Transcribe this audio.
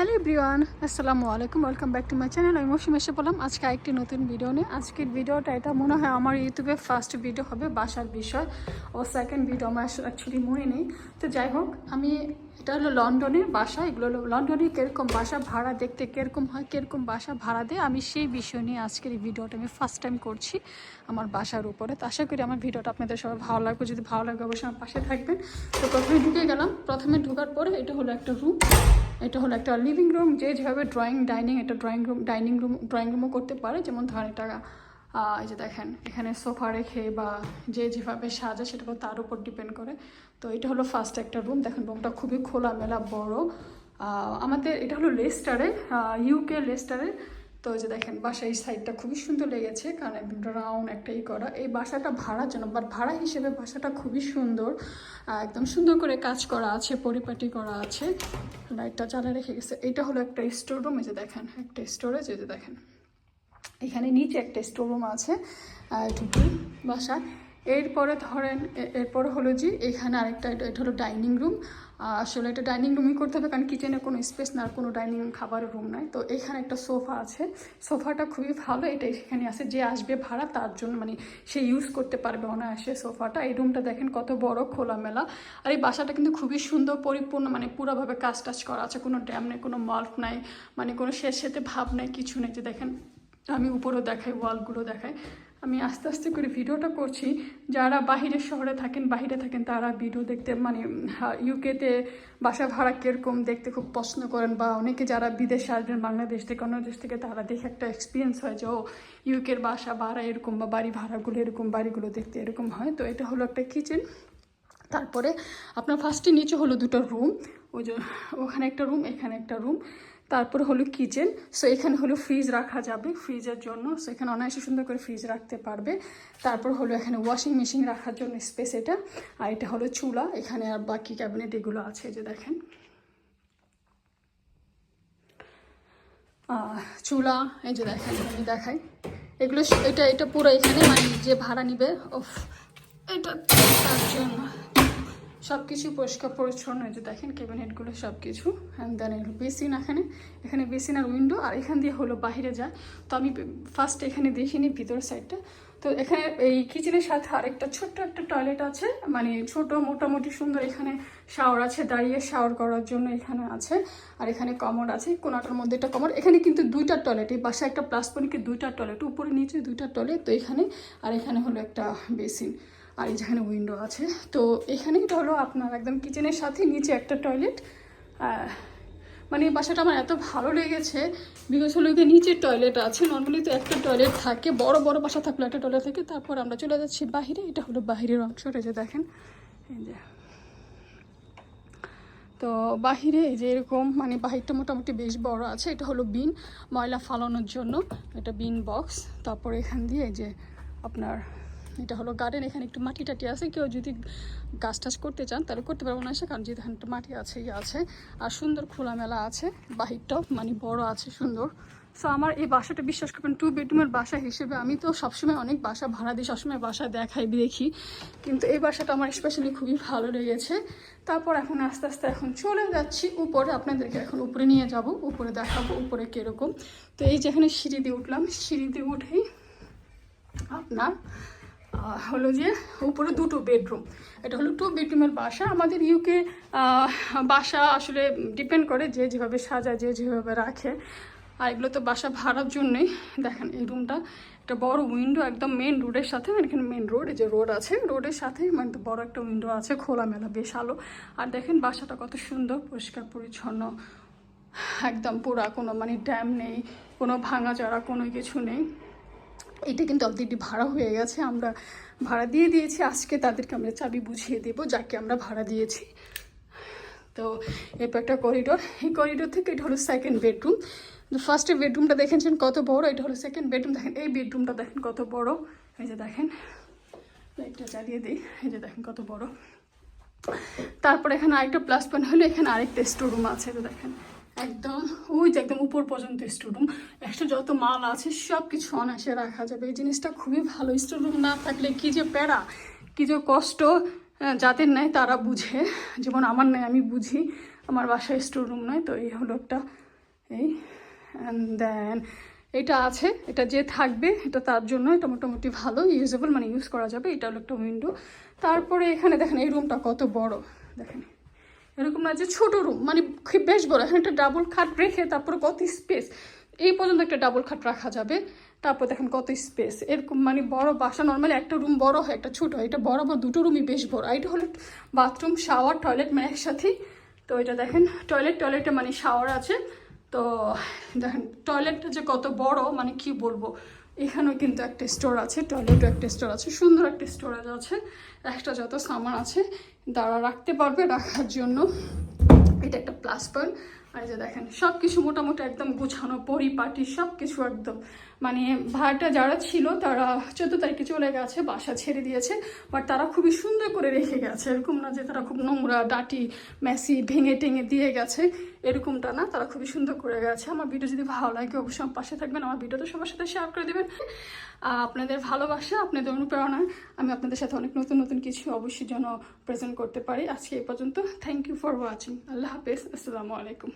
Hello everyone আসসালামু আলাইকুম, welcome back to my channel. আমি মৌসুম এসে বললাম আজকে একটি নতুন ভিডিও নিয়ে। আজকের ভিডিওটা এটা। মনে হয় আমার ইউটিউবে ফার্স্ট ভিডিও হবে বাসার বিষয়। ও সেকেন্ড ভিডিও আমার অ্যাকচুয়ালি মনে নেই। তো যাই হোক, আমি এটা হলো লন্ডনের বাসা, এগুলো হলো লন্ডনে কীরকম বাসা ভাড়া দেখতে কীরকম হয়, কীরকম বাসা ভাড়া দেয়, আমি সেই বিষয় নিয়ে আজকের এই ভিডিওটা আমি ফার্স্ট টাইম করছি আমার বাসার উপরে। তো আশা করি আমার ভিডিওটা আপনাদের সবাই ভালো লাগবে, যদি ভালো লাগে অবশ্যই আমার পাশে থাকবেন। তো প্রথমে ঢুকে গেলাম, প্রথমে ঢোকার পরে এটা হলো একটা রুম এটা হলো একটা লিভিং রুম যে যেভাবে ড্রয়িং ডাইনিং এটা drawing room dining room drawing রুমও করতে পারে, যেমন ধরেন এটা এই যে দেখেন, এখানে সোফা রেখে বা যে যেভাবে সাজা সেটা তার উপর ডিপেন্ড করে। তো এটা হলো ফার্স্ট একটা রুম দেখেন রুমটা খুবই খোলামেলা, বড়। আমাদের এটা হলো লেস্টারে ইউকে লেস্টারে তো যে দেখেন বাসা এই সাইডটা খুবই সুন্দর লেগেছে, কারণ একদম রাউন্ড একটা ই করা। এই বাসাটা ভাড়ার জন্য বাট ভাড়া হিসেবে বাসাটা খুবই সুন্দর। একদম সুন্দর করে কাজ করা আছে, পরিপাটি করা আছে। লাইটটা চালা রেখে গেছে। এটা হলো একটা স্টোর রুম এই যে দেখেন, একটা স্টোরেজ এই যে দেখেন। এখানে নিচে একটা স্টোর রুম আছে ঢুকি বাসা এরপরে ধরেন এরপরে হলো যে এখানে আরেকটা, এটা হলো ডাইনিং রুম আসলে এটা ডাইনিং রুমই করতে হবে, কারণ কিচেনে কোনো স্পেস না, আর কোনো ডাইনিং খাবারের রুম নাই। তো এখানে একটা সোফা আছে। সোফাটা খুবই ভালো, এটা এখানে আছে, যে আসবে ভাড়া, তার জন্য মানে সে ইউজ করতে পারবে অনায়াসে সোফাটা এই রুমটা দেখেন কত বড়, খোলামেলা। আর এই বাসাটা কিন্তু খুবই সুন্দর, পরিপূর্ণ মানে পুরোভাবে কাজ টাজ করা আছে। কোনো ড্যাম নেই, কোনো মাল্ট নাই মানে কোনো শেষ সাথে ভাব নেই, কিছু নেই। যে দেখেন আমি উপরেও দেখাই ওয়ালগুলো দেখাই। আমি আস্তে আস্তে করে ভিডিওটা করছি। যারা বাহিরের শহরে থাকেন বাইরে থাকেন, তারা ভিডিও দেখতে মানে ইউকেতে বাসা ভাড়া কীরকম দেখতে খুব পছন্দ করেন বা অনেকে যারা বিদেশে আসবেন, বাংলাদেশ থেকে, অন্য দেশ থেকে, তারা দেখে একটা এক্সপিরিয়েন্স হয় যে, ও ইউকের বাসা ভাড়া এরকম বা বাড়ি ভাড়াগুলো এরকম, বাড়িগুলো দেখতে এরকম হয়। তো এটা হলো একটা কিচেন তারপরে আপনার ফার্স্টে নিচে হলো দুটো রুম ওই যে, ওখানে একটা রুম এখানে একটা রুম তারপরে হলো কিচেন সো এখানে হলো ফ্রিজ রাখা যাবে ফ্রিজের জন্য সো এখানে অনায়াসে সুন্দর করে ফ্রিজ রাখতে পারবে। তারপর হলো এখানে ওয়াশিং মেশিন রাখার জন্য স্পেস এটা, আর এটা হলো চুলা, এখানে আর বাকি ক্যাবিনেট এগুলো আছে যে দেখেন। চুলা, এই যে দেখেন, আমি দেখাই। এগুলো এটা এটা পুরো এখানে মানে যে ভাড়া নিবে ওফ এটা তার জন্য। সব কিছু পরিষ্কার পরিচ্ছন্ন, এই যে দেখেন ক্যাবিনেটগুলো সব কিছু অ্যান্ড দেন বেসিন এখানে এখানে বেসিন আর উইন্ডো আর এখান দিয়ে হলো বাইরে যায়। তো আমি ফার্স্ট এখানে দেখিনি, ভিতর সাইডটা তো এখানে এই কিচেনের সাথে আরেকটা ছোট্ট একটা টয়লেট আছে মানে ছোট, মোটামুটি সুন্দর এখানে শাওয়ার আছে, দাঁড়িয়ে শাওয়ার করার জন্য এখানে আছে, আর এখানে কমর আছে, কোনাটার মধ্যে একটা কমর। এখানে কিন্তু দুইটা টয়লেট এই বাসায় একটা প্লাস পয়েন্টকে দুইটা টয়লেট উপরে নিচে দুইটা টয়লেট তো এখানে, আর এখানে হলো একটা বেসিন আর এই যেখানে উইন্ডো আছে। তো এখানেই হলো আপনার একদম কিচেনের সাথে নিচে একটা টয়লেট মানে এই বাসাটা আমার এত ভালো লেগেছে বিকজ হলো গিয়ে নিচে টয়লেট আছে। নর্মালি তো একটা টয়লেট থাকে, বড় বড় বাসা থাকলে একটা টয়লেট থাকে। তারপর আমরা চলে যাচ্ছি বাহিরে, এটা হলো বাহিরের অংশটা যে দেখেন। এই যে। তো বাহিরে এই যে এরকম মানে বাহিরটা মোটামুটি বেশ বড় আছে। এটা হলো বিন ময়লা ফালানোর জন্য। এটা বিন বক্স তারপর এখান দিয়ে এই যে আপনার এটা হলো গার্ডেন এখানে একটু মাটি টাটি আছে। কেউ যদি গাছ টাছ করতে চান, তাহলে করতে পারব না সে কারণ যেহেতু এখানে একটু মাটি আছে ইয়ে আছে। আর সুন্দর খোলামেলা আছে বাহিরটাও মানে বড় আছে, সুন্দর। সো আমার এই বাসাটা বিশ্বাস করবেন টু বেডরুমের বাসা হিসেবে আমি তো সবসময় অনেক বাসা ভাড়া দিই, সবসময় বাসা দেখাই, দেখি। কিন্তু এই বাসাটা আমার স্পেশালি খুবই ভালো লেগেছে। তারপর এখন আস্তে আস্তে এখন চলে যাচ্ছি উপরে, আপনাদেরকে এখন উপরে নিয়ে যাব, উপরে দেখাবো উপরে কীরকম। তো এই যেখানে সিঁড়ি দিয়ে উঠলাম, সিঁড়ি দিয়ে উঠেই আপনার হলো যে উপরে দুটো বেডরুম এটা হলো টু বেডরুমের বাসা। আমাদের ইউকে বাসা আসলে ডিপেন্ড করে যে যেভাবে সাজায় যে যেভাবে রাখে। আর এগুলো তো বাসা ভাড়ার জন্যই। দেখেন এই রুমটা একটা বড় উইন্ডো একদম মেন রোডের সাথে, এখানে মেন রোড যে রোড আছে রোডের সাথে মানে তো বড় একটা উইন্ডো আছে, খোলামেলা, বেশ আলো। আর দেখেন বাসাটা কত সুন্দর, পরিষ্কার, পরিচ্ছন্ন। একদম পুরা কোনো মানে ড্যাম নেই, কোনো ভাঙা চড়া কোনো কিছু নেই। এটা কিন্তু অলরেডি ভাড়া হয়ে গেছে, আমরা ভাড়া দিয়ে দিয়েছি, আজকে তাদেরকে আমরা চাবি বুঝিয়ে দেবো যাকে আমরা ভাড়া দিয়েছি। তো এরপর একটা করিডোর এই করিডোর থেকে এটা হলো সেকেন্ড বেডরুম ফার্স্টে বেডরুমটা দেখেছেন কত বড়, এটা হলো সেকেন্ড বেডরুম দেখেন, এই বেডরুমটা দেখেন কত বড়। এই যে দেখেন, লাইটটা জ্বালিয়ে দিই, এই যে দেখেন কত বড়। তারপর এখানে আরেকটা প্লাস পয়েন্ট হলো, এখানে আরেকটা স্টোর রুম আছে, তো দেখেন। একদম, ওই যে একদম উপর পর্যন্ত স্টোর রুম একটা যত মাল আছে সব কিছু অনায়াসে রাখা যাবে। এই জিনিসটা খুবই ভালো। স্টোর রুম না থাকলে কি যে প্যারা, কি যে কষ্ট যাদের নেয় তারা বুঝে। যেমন আমার নেয় আমি বুঝি। আমার বাসায় স্টোর রুম নয় তো এই হলো একটা, এই দেন এটা আছে, এটা যে থাকবে, এটা তার জন্য এটা মোটামুটি ভালো ইউজেবল মানে ইউজ করা যাবে। এটা হলো একটা উইন্ডো তারপরে এখানে দেখেন, এই রুমটা কত বড়। দেখেন। এরকম না যে ছোট রুম মানে বেশ বড়। এখানে একটা ডাবল খাট রেখে তারপরে কত স্পেস এই পর্যন্ত একটা ডাবল খাট রাখা যাবে। তারপর দেখেন কত স্পেস এরকম মানে বড় বাসা নর্মালি একটা রুম বড় হয়, একটা ছোট হয়। এটা বরাবর দুটো রুমই বেশ বড়। এটা হলো বাথরুম শাওয়ার টয়লেট মানে একসাথেই। তো এটা দেখেন টয়লেট টয়লেটে মানে শাওয়ার আছে। তো দেখেন টয়লেটটা যে কত বড় মানে কি বলব? এখানেও কিন্তু একটা স্টোর আছে টয়লেটও একটা স্টোর আছে, সুন্দর একটা স্টোরেজ আছে একটা যত সামান আছে তারা রাখতে পারবে রাখার জন্য। এটা একটা প্লাস পয়েন্ট আর যে দেখেন সব কিছু মোটামুটি একদম গুছানো, পরিপাটি সব কিছু একদম। মানে ভাড়াটা যারা ছিল, তারা চোদ্দ তারিখে চলে গেছে, বাসা ছেড়ে দিয়েছে বাট তারা খুবই সুন্দর করে রেখে গেছে। এরকম না যে তারা খুব নোংরা, ডাটি, মেসি ভেঙে টেঙে দিয়ে গেছে, এরকমটা না, তারা খুবই সুন্দর করে গেছে। আমার ভিডিও যদি ভালো লাগে, অবশ্যই আমার পাশে থাকবেন, আমার ভিডিও তো সবার সাথে শেয়ার করে দেবেন। আপনাদের ভালোবাসা, আপনাদের অনুপ্রেরণায় আমি আপনাদের সাথে অনেক নতুন নতুন কিছু অবশ্যই যেন প্রেজেন্ট করতে পারি। আজকে এই পর্যন্ত থ্যাংক ইউ ফর ওয়াচিং আল্লাহ হাফেজ, আসসালামু আলাইকুম।